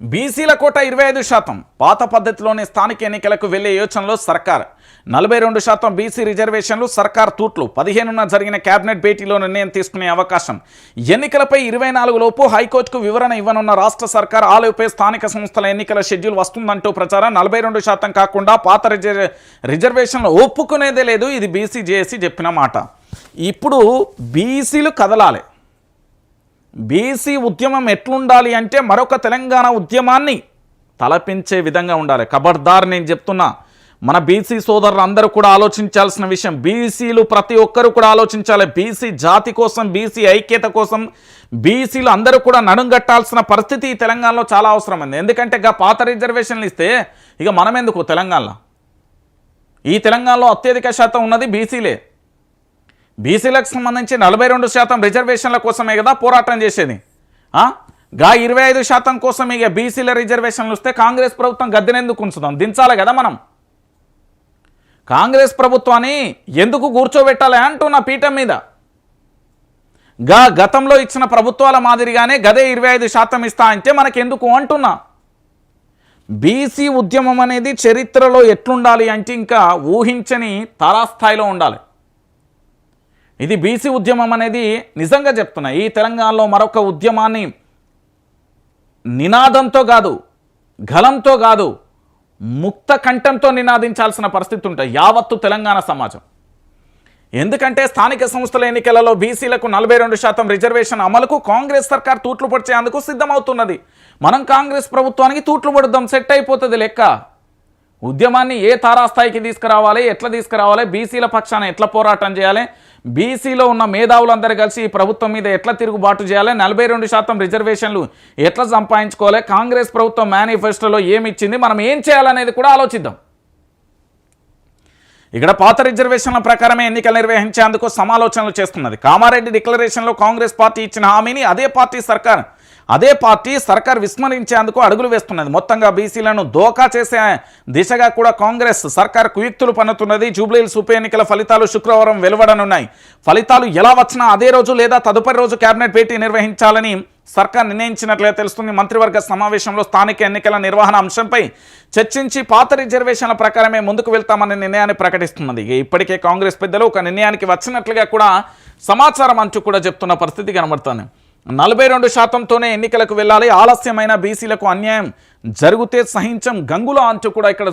బీసీల కోట ఇరవై ఐదు శాతం. పాత పద్ధతిలోనే స్థానిక ఎన్నికలకు వెళ్ళే యోచనలో సర్కార్. నలభై రెండు శాతం బీసీ రిజర్వేషన్లు సర్కార్ తూట్లు. పదిహేనున జరిగిన కేబినెట్ భేటీలో నిర్ణయం తీసుకునే అవకాశం. ఎన్నికలపై ఇరవై నాలుగు లోపు హైకోర్టుకు వివరణ ఇవ్వనున్న రాష్ట్ర సర్కార్ ఆలోపే స్థానిక సంస్థల ఎన్నికల షెడ్యూల్ వస్తుందంటూ ప్రచారం. నలభై రెండు శాతం కాకుండా పాత రిజర్ రిజర్వేషన్లు ఒప్పుకునేదే లేదు. ఇది బీసీ జేఏసీ చెప్పిన మాట. ఇప్పుడు బీసీలు కదలాలి. బీసీ ఉద్యమం ఎట్లుండాలి అంటే మరొక తెలంగాణ ఉద్యమాన్ని తలపించే విధంగా ఉండాలి. కబర్దార్ నేను చెప్తున్నా. మన బీసీ సోదరులు అందరూ కూడా ఆలోచించాల్సిన విషయం బీసీలు ప్రతి ఒక్కరు కూడా ఆలోచించాలి. బీసీ జాతి కోసం బీసీ ఐక్యత కోసం బీసీలు అందరూ కూడా నడుంగట్టాల్సిన పరిస్థితి ఈ తెలంగాణలో చాలా అవసరమైంది. ఎందుకంటే ఇక పాత రిజర్వేషన్లు ఇస్తే ఇక మనం ఎందుకు తెలంగాణలో? ఈ తెలంగాణలో అత్యధిక శాతం ఉన్నది బీసీలే. బీసీలకు సంబంధించి నలభై రెండు శాతం రిజర్వేషన్ల కోసమే కదా పోరాటం చేసేది. గా ఇరవై ఐదు శాతం కోసం ఇక బీసీల రిజర్వేషన్లు వస్తే కాంగ్రెస్ ప్రభుత్వం గద్దెనెందుకు ఉంచుదాం? దించాలి కదా మనం. కాంగ్రెస్ ప్రభుత్వాన్ని ఎందుకు కూర్చోబెట్టాలి అంటున్న పీఠం మీద. గా గతంలో ఇచ్చిన ప్రభుత్వాల మాదిరిగానే గదే ఇరవై ఐదు శాతం ఇస్తా అంటే మనకెందుకు అంటున్నా. బీసీ ఉద్యమం అనేది చరిత్రలో ఎట్లుండాలి అంటే ఇంకా ఊహించని తారాస్థాయిలో ఉండాలి. ఇది బీసీ ఉద్యమం అనేది నిజంగా చెప్తున్నా. ఈ తెలంగాణలో మరొక ఉద్యమాన్ని నినాదంతో కాదు గలంతో కాదు ముక్త కంఠంతో నినాదించాల్సిన పరిస్థితి ఉంటుంది. యావత్తు తెలంగాణ సమాజం. ఎందుకంటే స్థానిక సంస్థల ఎన్నికలలో బీసీలకు నలభై రెండు శాతం రిజర్వేషన్ అమలుకు కాంగ్రెస్ సర్కార్ తూట్లు పొడిచేందుకు సిద్ధమవుతున్నది. మనం కాంగ్రెస్ ప్రభుత్వానికి తూట్లు పడుద్దాం సెట్ అయిపోతుంది లెక్క. ఉద్యమాన్ని ఏ తారాస్థాయికి తీసుకురావాలి ఎట్లా తీసుకురావాలి బీసీల పక్షాన ఎట్లా పోరాటం చేయాలి బీసీలో ఉన్న మేధావులందరూ కలిసి ఈ ప్రభుత్వం మీద ఎట్లా తిరుగుబాటు చేయాలి నలభై రెండు శాతం రిజర్వేషన్లు ఎట్లా సంపాదించుకోవాలి కాంగ్రెస్ ప్రభుత్వం మేనిఫెస్టోలో ఏమి ఇచ్చింది మనం ఏం చేయాలనేది కూడా ఆలోచిద్దాం. ఇక్కడ పాత రిజర్వేషన్ల ప్రకారమే ఎన్నికలు నిర్వహించేందుకు సమాలోచనలు చేస్తున్నది. కామారెడ్డి డిక్లరేషన్లో కాంగ్రెస్ పార్టీ ఇచ్చిన హామీని అదే పార్టీ సర్కార్ అదే పార్టీ సర్కార్ విస్మరించేందుకు అడుగులు వేస్తున్నది. మొత్తంగా బీసీలను దోకా చేసే దిశగా కూడా కాంగ్రెస్ సర్కార్ కుయుక్తులు పన్నుతున్నది. జూబ్లీహిల్స్ ఉప ఎన్నికల ఫలితాలు శుక్రవారం వెలువడనున్నాయి. ఫలితాలు ఎలా వచ్చినా అదే రోజు లేదా తదుపరి రోజు కేబినెట్ భేటీ నిర్వహించాలని సర్కార్ నిర్ణయించినట్లుగా తెలుస్తుంది. మంత్రివర్గ సమావేశంలో స్థానిక ఎన్నికల నిర్వహణ అంశంపై చర్చించి పాత రిజర్వేషన్ల ప్రకారమే ముందుకు వెళ్తామనే నిర్ణయాన్ని ప్రకటిస్తున్నది. ఇక ఇప్పటికే కాంగ్రెస్ పెద్దలు ఒక నిర్ణయానికి వచ్చినట్లుగా కూడా సమాచారం అంచు కూడా చెప్తున్న పరిస్థితి కనబడుతుంది. నలభై రెండు శాతంతోనే ఎన్నికలకు వెళ్ళాలి. ఆలస్యమైన బీసీలకు అన్యాయం జరిగితే సహించం. గంగుల అంచు కూడా ఇక్కడ